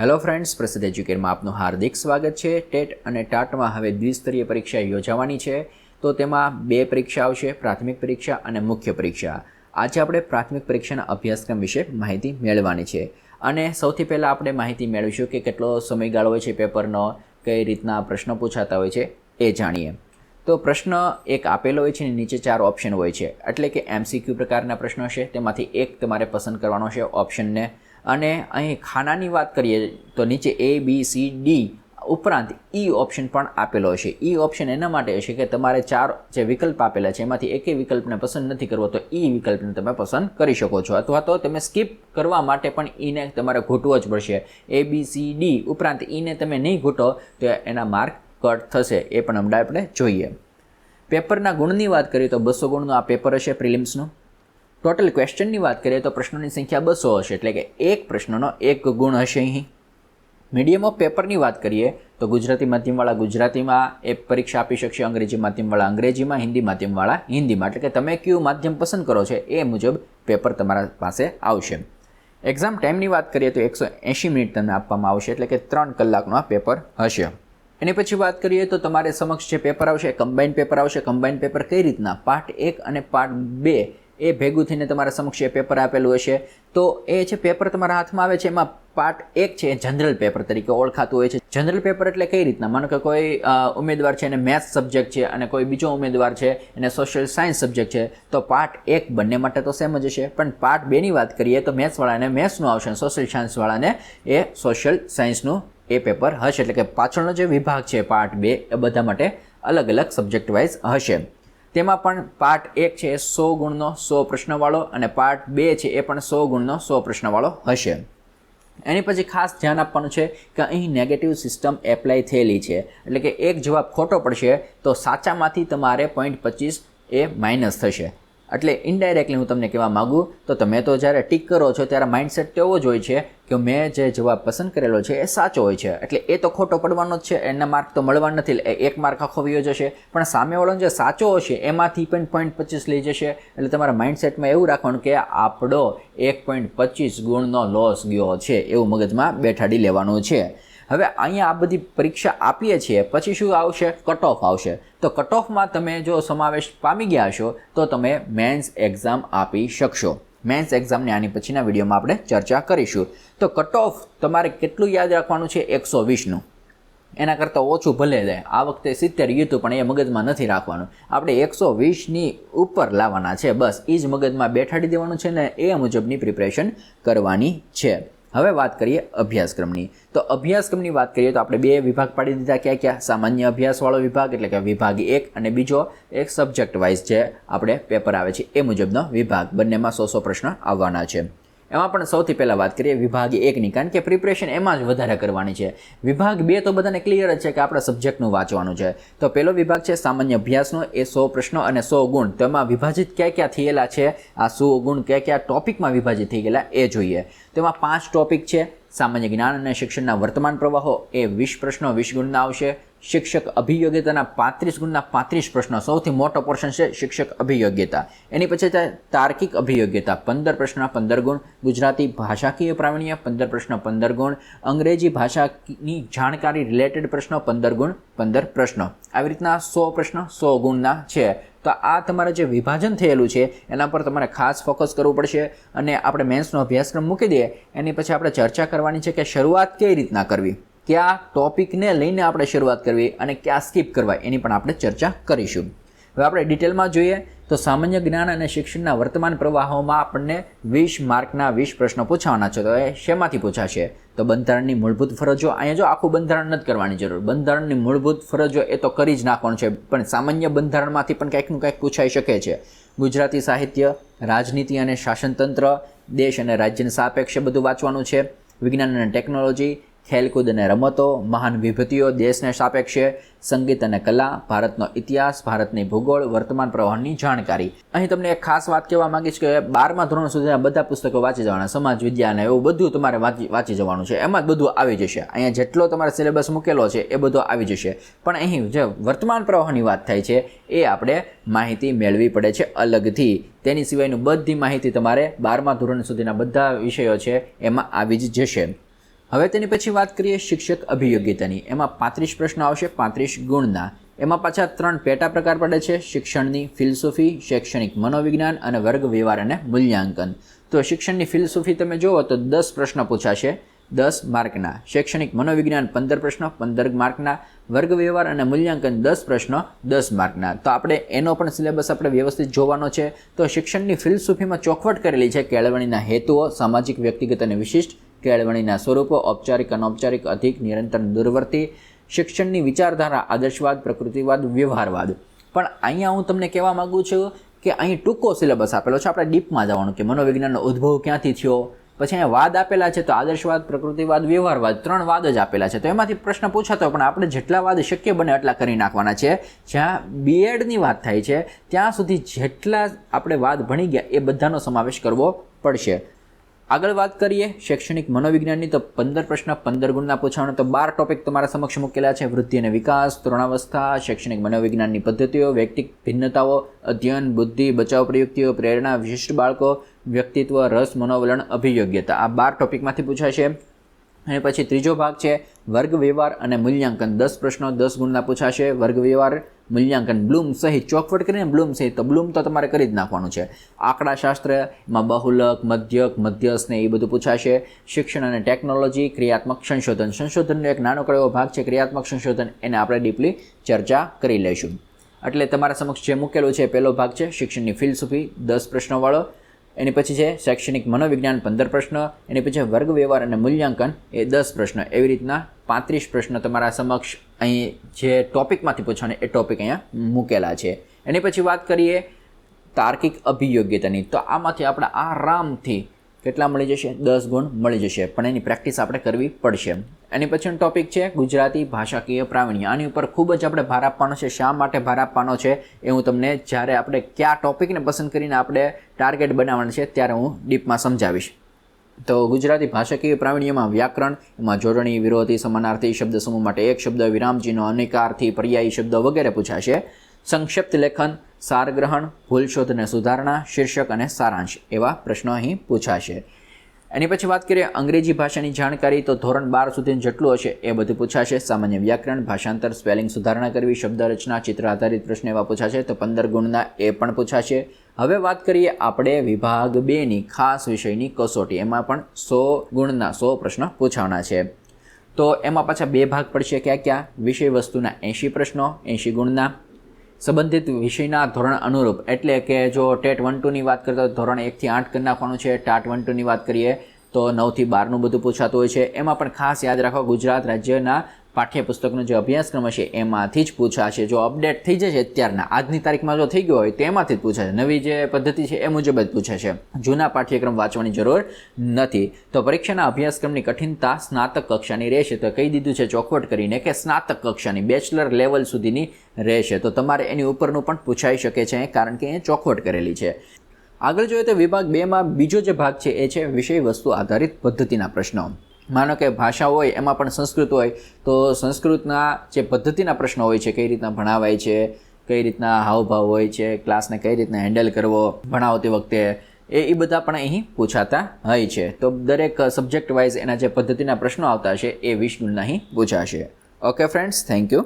Hello friends પ્રસિદ્ધ એજ્યુકેટમાં આપનું હાર્દિક સ્વાગત છે. ટેટ અને ટાટમાં હવે દ્વિસ્તરીય પરીક્ષા યોજાવાની છે. તો તેમાં બે પરીક્ષા આવશે, પ્રાથમિક પરીક્ષા અને મુખ્ય પરીક્ષા. આજે આપણે પ્રાથમિક પરીક્ષાના અભ્યાસક્રમ વિશે માહિતી મેળવવાની છે. અને સૌથી પહેલાં આપણે માહિતી મેળવીશું કે કેટલો સમયગાળો હોય છે પેપરનો, કઈ રીતના પ્રશ્નો પૂછાતા હોય છે, એ જાણીએ. તો પ્રશ્ન એક આપેલો હોય છે અને નીચે ચાર ઓપ્શન હોય છે. એટલે કે એમસીક્યુ પ્રકારના પ્રશ્નો છે તેમાંથી એક તમારે પસંદ કરવાનો છે ઓપ્શનને અને અહીં ખાનાની વાત કરીએ તો નીચે એ બી સી ડી ઉપરાંત ઈ ઓપ્શન પણ આપેલો હશે ઈ ઓપ્શન એના માટે હશે કે તમારે ચાર જે વિકલ્પ આપેલા છે, એમાંથી એકે વિકલ્પને પસંદ નથી કરવો, તો ઈ વિકલ્પને તમે પસંદ કરી શકો છો. અથવા તો તમે સ્કીપ કરવા માટે પણ ઈને તમારે ઘૂંટવો જ પડશે. એ બી સી ડી ઉપરાંત ઈને તમે નહીં ઘૂંટો, તો એના માર્ક કટ થશે. એ પણ હમણાં આપણે જોઈએ. પેપરના ગુણની વાત કરીએ તો બસો ગુણનું આ પેપર હશે પ્રિલિમ્સનું. ટોટલ ક્વેશ્ચનની વાત કરીએ તો પ્રશ્નોની સંખ્યા બસો હશે. એટલે કે એક પ્રશ્નનો એક ગુણ હશે અહીં. મીડિયમ ઓફ પેપરની વાત કરીએ તો ગુજરાતી માધ્યમવાળા ગુજરાતીમાં એ પરીક્ષા આપી શકશે, અંગ્રેજી માધ્યમવાળા અંગ્રેજીમાં, હિન્દી માધ્યમવાળા હિન્દીમાં. એટલે કે તમે કયું માધ્યમ પસંદ કરો છો એ મુજબ પેપર તમારા પાસે આવશે. એક્ઝામ ટાઈમની વાત કરીએ તો એકસો એંશી મિનિટ તમને આપવામાં આવશે, એટલે કે ત્રણ કલાકનો આ પેપર હશે. એની પછી વાત કરીએ તો તમારે સમક્ષ જે પેપર આવશે કમ્બાઇન્ડ પેપર આવશે. કમ્બાઇન્ડ પેપર કઈ રીતના? પાર્ટ એક અને પાર્ટ બે એ ભેગું થઈને તમારા સમક્ષ એ પેપર આપેલું હશે. તો એ છે પેપર તમારા હાથમાં આવે છે, એમાં પાર્ટ એક છે જનરલ પેપર તરીકે ઓળખાતું હોય છે. જનરલ પેપર એટલે કઈ રીતના? માનો કે કોઈ ઉમેદવાર છે, એને મેથ્સ સબ્જેક્ટ છે, અને કોઈ બીજો ઉમેદવાર છે, એને સોશિયલ સાયન્સ સબ્જેક્ટ છે, તો પાર્ટ એક બંને માટે તો સેમ જ હશે. પણ પાર્ટ બેની વાત કરીએ, તો મેથ્સવાળાને મેથ્સનું આવશે સોશિયલ સાયન્સવાળાને એ સોશિયલ સાયન્સનું એ પેપર હશે. એટલે કે પાછળનો જે વિભાગ છે પાર્ટ બે, એ બધા માટે અલગ અલગ સબ્જેક્ટ વાઇઝ હશે. તેમાં પણ પાર્ટ એક છે, એ સો ગુણનો સો પ્રશ્નવાળો અને પાર્ટ બે છે, એ પણ સો ગુણનો સો પ્રશ્નવાળો હશે. એની પછી ખાસ ધ્યાન આપવાનું છે કે અહીં નેગેટિવ સિસ્ટમ એપ્લાય થયેલી છે. એટલે કે એક જવાબ ખોટો પડશે તો સાચામાંથી તમારે પોઈન્ટ પચીસ એ માઇનસ થશે. એટલે ઇનડાયરેક્ટલી હું તમને કહેવા માગું, તો તમે તો જ્યારે ટીક કરો છો ત્યારે માઇન્ડસેટ તો એવો જ હોય છે કે મેં જે જવાબ પસંદ કરેલો છે એ સાચો હોય છે. એટલે એ તો ખોટો પડવાનો જ છે, એના માર્ક તો મળવા નથી એ એક માર્ક આખો વયો જશે. પણ સામેવાળો જે સાચો હશે, એમાંથી પણ પોઈન્ટ પચીસ લઈ જશે. એટલે તમારા માઇન્ડસેટમાં એવું રાખવાનું કે આપણો એક પોઈન્ટ પચીસ ગુણનો લોસ ગયો છે, એવું મગજમાં બેઠાડી લેવાનું છે. હવે અહીંયા આ બધી પરીક્ષા આપીએ છીએ, પછી શું આવશે? કટ ઓફ આવશે. તો કટ ઓફમાં તમે જો સમાવેશ પામી ગયા છો તો તમે મેન્સ એક્ઝામ આપી શકશો. મેન્સ એક્ઝામની આની પછીના વિડીયોમાં આપણે ચર્ચા કરીશું. તો કટ ઓફ તમારે કેટલું યાદ રાખવાનું છે? એકસો વીસનું. એના કરતાં ઓછું ભલે જાય આ વખતે સિત્તેર યુતું પણ એ મગજમાં નથી રાખવાનું. આપણે એકસો વીસની ઉપર લાવવાના છે. બસ એ જ મગજમાં બેઠાડી દેવાનું છે ને એ મુજબની પ્રિપરેશન કરવાની છે. હવે વાત કરીએ અભ્યાસક્રમની. તો અભ્યાસક્રમની વાત કરીએ તો આપણે બે વિભાગ પાડી દીધા. ક્યાં ક્યાં? સામાન્ય અભ્યાસવાળો વિભાગ એટલે કે વિભાગ એક અને બીજો એક સબ્જેક્ટ વાઇઝ જે આપણે પેપર આવે છે એ મુજબનો વિભાગ. બંનેમાં સો સો પ્રશ્ન આવવાના છે. એમાં પણ સૌથી પહેલાં વાત કરીએ વિભાગ એકની, કારણ કે પ્રિપરેશન એમાં જ વધારે કરવાની છે. વિભાગ બે તો બધાને ક્લિયર જ છે કે આપણે સબ્જેક્ટનું વાંચવાનું છે. તો પહેલો વિભાગ છે સામાન્ય અભ્યાસનો, એ સો પ્રશ્નો અને સો ગુણ. તો એમાં વિભાજિત ક્યાં ક્યાં થયેલા છે? આ સો ગુણ ક્યાં ક્યાં ટોપિકમાં વિભાજિત થઈ ગયેલા એ જોઈએ. તેમાં પાંચ ટોપિક છે. સામાન્ય જ્ઞાન અને શિક્ષણના વર્તમાન પ્રવાહો એ વીસ પ્રશ્નો વીસ ગુણના આવશે. શિક્ષક અભિયોગ્યતાના પાંત્રીસ ગુણના પાંત્રીસ પ્રશ્નો. સૌથી મોટો પોર્શન છે શિક્ષક અભિયોગ્યતા. એની પછી તાર્કિક અભિયોગ્યતા. પંદર પ્રશ્નના પંદર ગુણ. ગુજરાતી ભાષાકીય પ્રાવીણ્ય, પંદર પ્રશ્ન, પંદર ગુણ. અંગ્રેજી ભાષાની જાણકારી રિલેટેડ પ્રશ્નો, પંદર ગુણ. પંદર પ્રશ્નો. આવી રીતના સો પ્રશ્ન, સો ગુણના છે. તો આ તમારે જે વિભાજન થયેલું છે, એના પર તમારે ખાસ ફોકસ કરવું પડશે અને આપણે મેન્સનો અભ્યાસક્રમ મૂકી દઈએ. એની પછી આપણે ચર્ચા કરવાની છે કે શરૂઆત કઈ રીતના કરવી. કયા ટોપિકને લઈને આપણે શરૂઆત કરવી અને ક્યાં સ્કીપ કરવા, એની પણ આપણે ચર્ચા કરીશું. હવે આપણે ડિટેલમાં જોઈએ તો સામાન્ય જ્ઞાન અને શિક્ષણના વર્તમાન પ્રવાહોમાં આપણને વીસ માર્કના વીસ પ્રશ્નો પૂછવાના છે. તો એ શેમાંથી પૂછાશે? તો બંધારણની મૂળભૂત ફરજો. અહીંયા જો આખું બંધારણ નથી કરવાની જરૂર. બંધારણની મૂળભૂત ફરજો એ તો કરી જ નાખવાનું છે. પણ સામાન્ય બંધારણમાંથી પણ કંઈકનું કંઈક પૂછાઈ શકે છે. ગુજરાતી સાહિત્ય, રાજનીતિ અને શાસનતંત્ર, દેશ અને રાજ્યને સાપેક્ષે બધું વાંચવાનું છે. વિજ્ઞાન અને ટેકનોલોજી ખેલકૂદ અને રમતો, મહાન વિભૂતિઓ દેશને સાપેક્ષે, સંગીત અને કલા, ભારતનો ઇતિહાસ, ભારતની ભૂગોળ, વર્તમાન પ્રવાહની જાણકારી. અહીં તમને એક ખાસ વાત કહેવા માંગીશ કે બારમા ધોરણ સુધીના બધા પુસ્તકો વાંચી જવાના, સમાજ, વિદ્યા અને એવું બધું તમારે વાંચી વાંચી જવાનું છે. એમાં જ બધું આવી જશે. અહીંયા જેટલો તમારે સિલેબસ મૂકેલો છે, એ બધો આવી જશે. પણ અહીં જે વર્તમાન પ્રવાહની વાત થાય છે, એ આપણે માહિતી મેળવી પડે છે અલગથી. તેની સિવાયનું બધી માહિતી તમારે બારમા ધોરણ સુધીના બધા વિષયો છે, એમાં આવી જ જશે. હવે તેની પછી વાત કરીએ શિક્ષક અભિયોગ્યતાની. એમાં પાંત્રીસ પ્રશ્નો આવશે, પાંત્રીસ ગુણના. એમાં પાછા ત્રણ પેટા પ્રકાર પડે છે, શિક્ષણની ફિલસૂફી, શૈક્ષણિક મનોવિજ્ઞાન અને વર્ગ વ્યવહાર અને મૂલ્યાંકન. તો શિક્ષણની ફિલસૂફી તમે જુઓ તો દસ પ્રશ્ન પૂછાશે. દસ માર્કના. શૈક્ષણિક મનોવિજ્ઞાન પંદર પ્રશ્નો, પંદર માર્કના. વર્ગ વ્યવહાર અને મૂલ્યાંકન દસ પ્રશ્નો, દસ માર્કના. તો આપણે એનો પણ સિલેબસ આપણે વ્યવસ્થિત જોવાનો છે. તો શિક્ષણની ફિલસૂફીમાં ચોખવટ કરેલી છે, કેળવણીના હેતુઓ, સામાજિક, વ્યક્તિગત અને વિશિષ્ટ કેળવણીના સ્વરૂપો ઔપચારિક, અનૌપચારિક, અધિક, નિરંતર, દૂરવર્તી, શિક્ષણની વિચારધારા, આદર્શવાદ, પ્રકૃતિવાદ, વ્યવહારવાદ. પણ અહીંયા હું તમને કહેવા માગું છું કે અહીં ટૂંકો સિલેબસ આપેલો છે. આપણે ડીપમાં જવાનું કે મનોવિજ્ઞાનનો ઉદ્ભવ ક્યાંથી થયો? પછી અહીંયા વાદ આપેલા છે તો આદર્શવાદ, પ્રકૃતિવાદ, વ્યવહારવાદ ત્રણ વાદ જ આપેલા છે. તો એમાંથી પ્રશ્ન પૂછાતો, પણ આપણે જેટલા વાદ શક્ય બને એટલા કરી નાખવાના છે? જ્યાં બીએડની વાત થાય છે, ત્યાં સુધી જેટલા આપણે વાદ ભણી ગયા એ બધાનો સમાવેશ કરવો પડશે. આગળ વાત કરીએ શૈક્ષણિક મનોવિજ્ઞાનની, તો પંદર પ્રશ્ન, પંદર ગુણના પૂછવાનો તો બાર ટોપિક તમારા સમક્ષ મૂકેલા છે. વૃદ્ધિ અને વિકાસ તરુણાવસ્થા શૈક્ષણિક મનોવિજ્ઞાનની પદ્ધતિઓ, વ્યક્તિક ભિન્નતાઓ, અધ્યયન, બુદ્ધિ, બચાવ પ્રયુક્તિઓ, પ્રેરણા, વિશિષ્ટ બાળકો, વ્યક્તિત્વ, રસ, મનોવલણ, અભિયોગ્યતા. આ બાર ટોપિકમાંથી પૂછાશે અને પછી ત્રીજો ભાગ છે વર્ગ વ્યવહાર અને મૂલ્યાંકન. દસ પ્રશ્નો, દસ ગુણના પૂછાશે. વર્ગ વ્યવહાર મૂલ્યાંકન. બ્લૂમ સહિત ચોખવટ કરીને બ્લૂમ સહિત તો બ્લૂમ તો તમારે કરી જ નાખવાનું છે. આંકડાશાસ્ત્ર, એમાં બહુલક, મધ્યક, મધ્યસ્થ ને એ બધું પૂછાશે. શિક્ષણ અને ટેકનોલોજી, ક્રિયાત્મક સંશોધન. સંશોધનનો એક નાનો એવો ભાગ છે ક્રિયાત્મક સંશોધન. એને આપણે ડીપલી ચર્ચા કરી લઈશું. એટલે તમારા સમક્ષ જે મૂકેલું છે પહેલો ભાગ છે શિક્ષણની ફિલસૂફી, દસ પ્રશ્નોવાળો. એની પછી છે શૈક્ષણિક મનોવિજ્ઞાન, પંદર પ્રશ્ન. એની પછી વર્ગ વ્યવહાર અને મૂલ્યાંકન, એ દસ પ્રશ્ન. એવી રીતના પાંત્રીસ પ્રશ્ન તમારા સમક્ષ અહીં જે ટોપિકમાંથી પૂછવાના એ ટોપિક અહીંયા મૂકેલા છે. એની પછી વાત કરીએ તાર્કિક અભિયોગ્યતાની. તો આમાંથી આપણે આરામથી કેટલા મળી જશે? દસ ગુણ મળી જશે. પણ એની પ્રેક્ટિસ આપણે કરવી પડશે. એની પછીનો ટોપિક છે ગુજરાતી ભાષાકીય પ્રાવીણ્ય. આની ઉપર ખૂબ જ આપણે ભાર આપવાનો છે. શા માટે ભાર આપવાનો છે એ હું તમને જ્યારે આપણે કયા ટોપિકને પસંદ કરીને આપણે ટાર્ગેટ બનાવવાનું છે ત્યારે હું ડીપમાં સમજાવીશ. તો ગુજરાતી ભાષાકીય પ્રાવીણ્યમાં વ્યાકરણ, એમાં જોડણી, વિરોધી, સમાનાર્થી, શબ્દ સમૂહ માટે એક શબ્દ વિરામચિહ્નો, અનેકારથી, પર્યાયી શબ્દ વગેરે પૂછાશે. સંક્ષિપ્ત લેખન સારગ્રહણ ભૂલ શોધ અને સુધારણા, શીર્ષક અને સારાંશ એવા પ્રશ્નો અહીં પૂછાશે. એની પછી વાત કરીએ અંગ્રેજી ભાષાની જાણકારી, તો ધોરણ બાર સુધી જેટલું હશે એ બધું પૂછાશે. સામાન્ય વ્યાકરણ, ભાષાંતર, સ્પેલિંગ સુધારણા કરવી શબ્દ રચના ચિત્ર આધારિત પ્રશ્ન એવા પૂછાશે. તો પંદર ગુણના એ પણ પૂછાશે. હવે વાત કરીએ આપણે વિભાગ બેની ખાસ વિષયની કસોટી. એમાં પણ સો ગુણના સો પ્રશ્નો પૂછવાના છે. તો એમાં પાછા બે ભાગ પડશે ક્યાં ક્યાં? વિષય વસ્તુના એંશી પ્રશ્નો, એંશી ગુણના. સંબંધિત વિષયના ધોરણ અનુરૂપ. એટલે કે જો ટેટ વન ટુની વાત કરતા ધોરણ એકથી આઠ કરી નાખવાનું છે. ટાટ વન ટુની વાત કરીએ તો નવથી બારનું બધું પૂછાતું હોય છે. એમાં પણ ખાસ યાદ રાખો ગુજરાત રાજ્યના પાઠ્યપુસ્તકનો જે અભ્યાસક્રમ હશે, એમાંથી જ પૂછાશે. જો અપડેટ થઈ જશે અત્યારના, આજની તારીખમાં જો થઈ ગયો હોય તો એમાંથી જ પૂછાશે. નવી જે પદ્ધતિ છે, એ મુજબ જ પૂછાશે. જૂના પાઠ્યક્રમ વાંચવાની જરૂર નથી. તો પરીક્ષાના અભ્યાસક્રમની કઠિનતા સ્નાતક કક્ષાની રહેશે. તો કહી દીધું છે ચોખવટ કરીને કે સ્નાતક કક્ષાની બેચલર લેવલ સુધીની રહેશે. તો તમારે એની ઉપરનું પણ પૂછાઈ શકે છે, કારણ કે એ ચોખવટ કરેલી છે. આગળ જોઈએ તો વિભાગ બેમાં બીજો જે ભાગ છે, એ છે વિષય વસ્તુ આધારિત પદ્ધતિના પ્રશ્નો. માનો કે ભાષા હોય, એમાં પણ સંસ્કૃત હોય, તો સંસ્કૃતના જે પદ્ધતિના પ્રશ્નો હોય છે, કઈ રીતના ભણાવાય છે, કઈ રીતના હાવભાવ હોય છે, ક્લાસને કઈ રીતના હેન્ડલ કરવો, ભણાવતી વખતે, એ એ બધા પણ અહીં પૂછાતા હોય છે. તો દરેક સબ્જેક્ટ વાઇઝ એના જે પદ્ધતિના પ્રશ્નો આવતા છે એ વિષ્ણુના અહીં પૂછાશે. Okay friends thank you